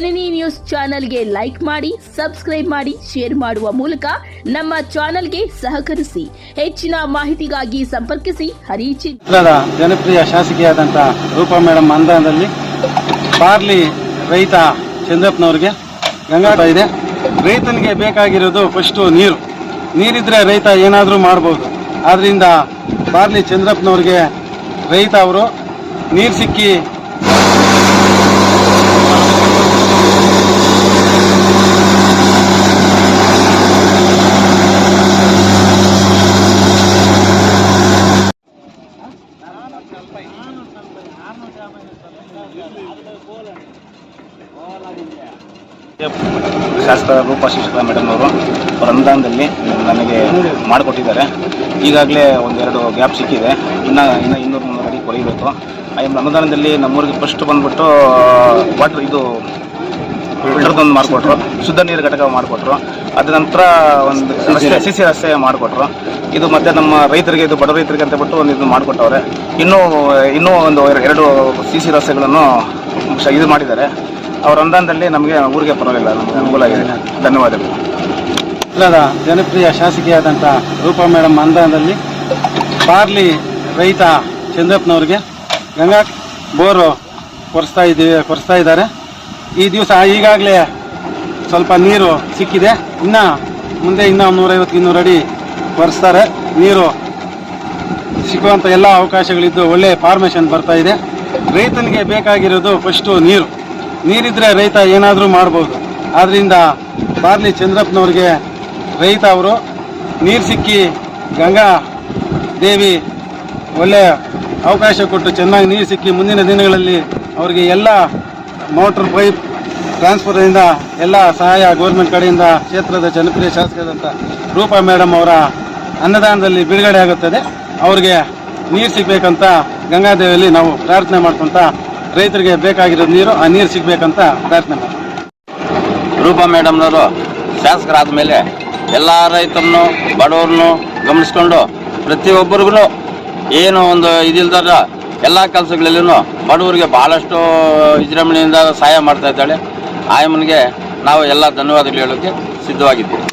ಜನನಿ news ಚಾನೆಲ್ಗೆ like ಮಾಡಿ, subscribe ಮಾಡಿ, ಶೇರ್ ಮಾಡುವ ಮೂಲಕ ನಮ್ಮ ಚಾನೆಲ್ಗೆ ಸಹಕರಿಸಿ, ಹೆಚ್ಚಿನ ಮಾಹಿತಿಗಾಗಿ ಸಂಪರ್ಕಿಸಿ, ಹರಿಚಿ ಜನಪ್ರಿಯ ಶಾಸಕಿಯಾದಂಥ ರೂಪಾ ಮೇಡಮ್ ಅನುದಾನದಲ್ಲಿ ಬಾರ್ಲಿ ರೈತ ಚಂದ್ರಪ್ಪನವ್ರಿಗೆ ಗಂಗಾಟ ಇದೆ. ರೈತನಿಗೆ ಬೇಕಾಗಿರೋದು ಫಸ್ಟು ನೀರು. ನೀರಿದ್ರೆ ರೈತ ಏನಾದರೂ ಮಾಡ್ಬೋದು. ಆದ್ದರಿಂದ ಬಾರ್ಲಿ ಚಂದ್ರಪ್ಪನವ್ರಿಗೆ ರೈತ ಅವರು ನೀರು ಸಿಕ್ಕಿ ಶಾಸಕ ರೂಪಾ ಮೇಡಮ್ ಅವರು ಅವರ ಅನುದಾನದಲ್ಲಿ ನನಗೆ ಮಾಡಿಕೊಟ್ಟಿದ್ದಾರೆ. ಈಗಾಗಲೇ ಒಂದೆರಡು ಗ್ಯಾಪ್ ಸಿಕ್ಕಿದೆ. ಇನ್ನು ಇನ್ನು ಇನ್ನೂರು ಮುನ್ನೂರು ಅಡಿ ಕೊರಿಬೇಕು ಆ ಅನುದಾನದಲ್ಲಿ ನಮ್ಮೂರಿಗೆ ಫಸ್ಟ್ ಬಂದುಬಿಟ್ಟು ವಾಟರ್ ಇದು ಫಿಲ್ಟರ್ದೊಂದು ಮಾಡಿಕೊಟ್ರು. ಶುದ್ಧ ನೀರು ಘಟಕ ಮಾಡಿಕೊಟ್ರು. ಅದ ನಂತರ ಒಂದು ರಸ್ತೆ. ಸಿ ಸಿ ರಸ್ತೆ ಮಾಡಿಕೊಟ್ರು. ಇದು ಮತ್ತೆ ನಮ್ಮ ರೈತರಿಗೆ ಇದು ಬಡ ರೈತರಿಗೆ ಅಂತ ಬಿಟ್ಟು ಒಂದು ಇದು ಮಾಡಿಕೊಟ್ಟವ್ರೆ. ಇನ್ನೂ ಇನ್ನೂ ಒಂದು ಎರಡು ಸಿ ಸಿ ರಸ್ತೆಗಳನ್ನು ಇದು ಮಾಡಿದ್ದಾರೆ. ಅವ್ರ ಅನುದಾನದಲ್ಲಿ ನಮಗೆ ಊರಿಗೆ ಪರವಾಗಿಲ್ಲ. ನಮಗೆ ಅನುಕೂಲ ಆಗಿದೆ. ಧನ್ಯವಾದಗಳು. ಇಲ್ಲದ ಜನಪ್ರಿಯ ಶಾಸಕಿಯಾದಂಥ ರೂಪಾ ಮೇಡಮ್ ಅನುದಾನದಲ್ಲಿ ಬಾರ್ಲಿ ರೈತ ಚಂದ್ರಪ್ಪನವ್ರಿಗೆ ಗಂಗಾ ಬೋರು ಕೊರೆಸ್ತಾ ಇದ್ದೀವಿ ಕೊರೆಸ್ತಾ ಇದ್ದಾರೆ. ಈ ದಿವಸ ಈಗಾಗಲೇ ಸ್ವಲ್ಪ ನೀರು ಸಿಕ್ಕಿದೆ. ಇನ್ನು ಮುಂದೆ ಇನ್ನೂ ನೂರೈವತ್ತು, ಇನ್ನೂರು ಅಡಿ ಕೊರೆಸ್ತಾರೆ. ನೀರು ಸಿಕ್ಕುವಂಥ ಎಲ್ಲ ಅವಕಾಶಗಳಿದ್ದು ಒಳ್ಳೆಯ ಫಾರ್ಮೇಷನ್ ಬರ್ತಾ ಇದೆ. ರೈತನಿಗೆ ಬೇಕಾಗಿರೋದು ಫಸ್ಟು ನೀರು. ನೀರಿದ್ರೆ ರೈತ ಏನಾದರೂ ಮಾಡ್ಬೋದು. ಆದ್ದರಿಂದ ಬಾರ್ಲಿ ಚಂದ್ರಪ್ಪನವ್ರಿಗೆ ರೈತ ಅವರು, ನೀರು ಸಿಕ್ಕಿ ಗಂಗಾ ದೇವಿ ಒಳ್ಳೆ ಅವಕಾಶ ಕೊಟ್ಟು ಚೆನ್ನಾಗಿ ನೀರು ಸಿಕ್ಕಿ ಮುಂದಿನ ದಿನಗಳಲ್ಲಿ ಅವರಿಗೆ ಎಲ್ಲ ಮೋಟ್ರ್ ಪೈಪ್ ಟ್ರಾನ್ಸ್ಫರಿಂದ ಎಲ್ಲ ಸಹಾಯ ಗೌರ್ಮೆಂಟ್ ಕಡೆಯಿಂದ ಕ್ಷೇತ್ರದ ಜನಪ್ರಿಯ ಶಾಸಕರಾದಂಥ ರೂಪಾ ಮೇಡಮ್ ಅವರ ಅನ್ನದಾನದಲ್ಲಿ ಬಿಡುಗಡೆ ಆಗುತ್ತದೆ. ಅವ್ರಿಗೆ ನೀರು ಸಿಗಬೇಕಂತ ಗಂಗಾದೇವಿಯಲ್ಲಿ ನಾವು ಪ್ರಾರ್ಥನೆ ಮಾಡ್ಕೊಂತ ರೈತರಿಗೆ ಬೇಕಾಗಿರೋ ನೀರು, ಆ ನೀರು ಸಿಗಬೇಕಂತ ಪ್ರಯತ್ನ ಮಾಡ್ತೀವಿ. ರೂಪಾ ಮೇಡಮ್ನವರು ಶಾಸಕರಾದ ಮೇಲೆ ಎಲ್ಲ ರೈತರನ್ನು, ಬಡವ್ರನ್ನು ಗಮನಿಸ್ಕೊಂಡು ಪ್ರತಿಯೊಬ್ಬರಿಗೂ ಏನು ಒಂದು ಇದಿಲ್ದಾರ ಎಲ್ಲ ಕೆಲಸಗಳಲ್ಲೂ ಬಡವರಿಗೆ ಭಾಳಷ್ಟು ವಿಜೃಂಭಣೆಯಿಂದ ಸಹಾಯ ಮಾಡ್ತಾ ಇದ್ದಾಳೆ. ಆಯಮ್ಮನಿಗೆ ನಾವು ಎಲ್ಲ ಧನ್ಯವಾದಗಳು ಹೇಳೋಕ್ಕೆ ಸಿದ್ಧವಾಗಿದ್ದೀವಿ.